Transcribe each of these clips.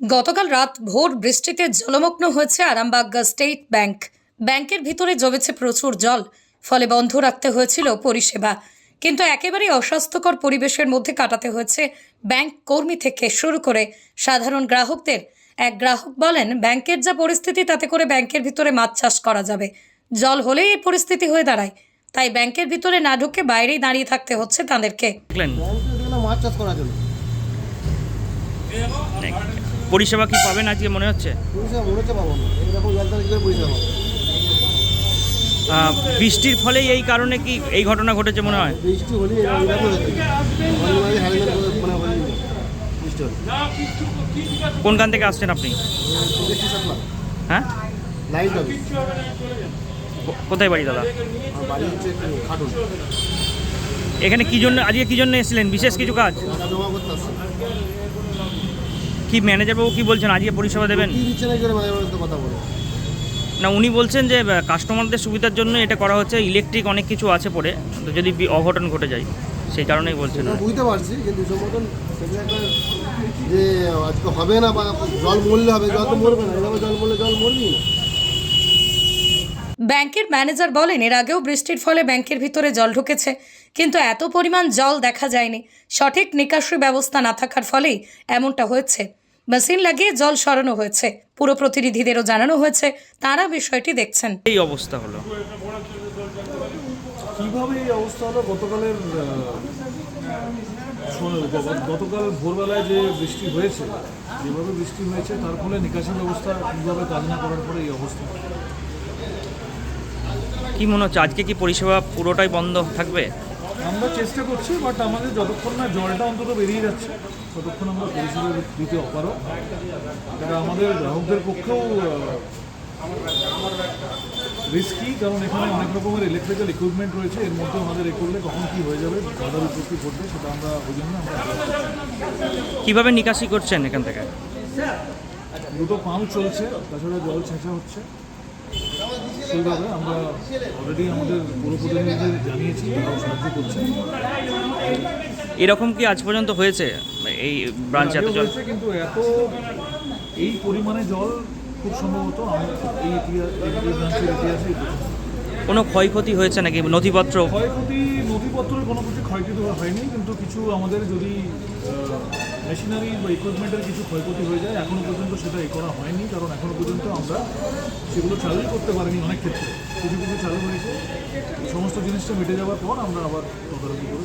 গতকাল রাত ভোর বৃষ্টিতে জলমগ্ন হয়েছে আরামবাগ স্টেট ব্যাংক। ব্যাংকের ভিতরে জমেছে প্রচুর জল ফলে বন্ধ রাখতে হয়েছিল পরিষেবা। কিন্তু একেবারেই অস্বাস্থ্যকর পরিবেশের মধ্যে কাটাতে হয়েছে ব্যাংক কর্মী থেকে শুরু করে সাধারণ গ্রাহকদের। এক গ্রাহক বলেন ব্যাংকের যা পরিস্থিতি তাতে করে ব্যাংকের ভিতরে মাছ চাষ করা যাবে। জল হলেই এই পরিস্থিতি হয়ে দাঁড়ায়। তাই ব্যাংকের ভিতরে না ঢুকে বাইরেই দাঁড়িয়ে থাকতে হচ্ছে তাদেরকে। মাছ চাষ করার জন্য। পরিষেবা কি পাবেন আজকে মনে হচ্ছে? পরিষেবা মনে হচ্ছে পাবো না। এইরকম জল তাহলে করে পরিষেবা পাবো? বৃষ্টির ফলেই এই কারণে কি এই ঘটনা ঘটেছে মনে হয়? বৃষ্টি হলে। কোনখান থেকে আসছেন আপনি? হ্যাঁ? কোথায় বাড়ি দাদা? এখানে কি জন্য আজকে কি জন্য এসেছিলেন? বিশেষ কিছু কাজ? কি ম্যানেজার বাবু কি বলছেন? আজকে পরিষেবা দেবেন? কথা বলে। না উনি বলছেন যে কাস্টমারদের সুবিধার জন্য এটা করা হচ্ছে ইলেকট্রিক অনেক কিছু আছে পরে তো যদি অঘটন ঘটে যায় সেই কারণেই বলছেন বুঝতে পারছি কিন্তু যে আজকে হবে না বা জল মরলে হবে জল তো মরবে না এভাবে জল মরলে জল মরবি না। ব্যাংকের ম্যানেজার বলেন এর আগেও বৃষ্টির ফলে ব্যাংকের ভিতরে জল ঢুকেছে কিন্তু এত পরিমাণ জল দেখা যায়নি। সঠিক নিকাশি ব্যবস্থা না থাকার ফলেই এমনটা হয়েছে। মেশিন লাগিয়ে জল সরানো হয়েছে। পুরো প্রতিনিধিদেরও জানানো হয়েছে তারা বিষয়টি দেখছেন। এই অবস্থা হলো। কীভাবে এই অবস্থা হলো? গতকালের গতকাল ভোরবেলায় যে বৃষ্টি হয়েছে যেভাবে বৃষ্টি হয়েছে তার ফলে নিকাশি ব্যবস্থা কাজ না করার পরে এই অবস্থা? কি মনে হচ্ছে আজকে কি পরিষেবা পুরোটাই বন্ধ থাকবে? আমরা চেষ্টা করছি বাট আমাদের যতক্ষণ না জলটা অন্তত বেরিয়ে যাচ্ছে ততক্ষণ আমরা পরিষেবা দিতে অপারো এটা আমাদের গ্রাহকদের পক্ষেও রিস্কি কারণ এখানে অনেক রকমের ইলেকট্রিক্যাল ইকুইপমেন্ট রয়েছে এর মধ্যে আমাদের এ করলে কখন কী হয়ে যাবে বাধার উপস্থিতি ঘটবে সেটা আমরা ওই জন্য আমরা। কীভাবে নিকাশি করছেন এখান থেকে? দুটো পাম্প চলছে তাছাড়া জল ছেঁচা হচ্ছে। সেইভাবে আমরা অলরেডি আমাদের পুরো প্রতিনিধিদের জানিয়েছি তারাও সাহায্য করছে। এরকম কি আজ পর্যন্ত হয়েছে এই ব্রাঞ্চে এত জল কিন্তু এত এই পরিমাণে জল খুব সম্ভবত এই ব্রাঞ্চের ইতিহাসে কোনো ক্ষয়ক্ষতি হয়েছে নাকি? নথিপত্র? ক্ষয়ক্ষতি নথিপত্রের কোনো কিছু ক্ষয়ক্ষতি হয়নি কিন্তু কিছু আমাদের যদি মেশিনারি বা ইকুইপমেন্টের কিছু ক্ষয়ক্ষতি হয়ে যায় এখনও পর্যন্ত সেটা এ করা হয়নি, কারণ এখনও পর্যন্ত আমরা সেগুলো চালুই করতে পারিনি অনেক ক্ষেত্রে। কিছু কিছু চালু হয়েছে সমস্ত জিনিসটা মিটে যাওয়ার পর আমরা আবার তদারকি করে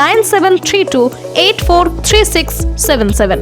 nine seven three two eight four three six seven seven.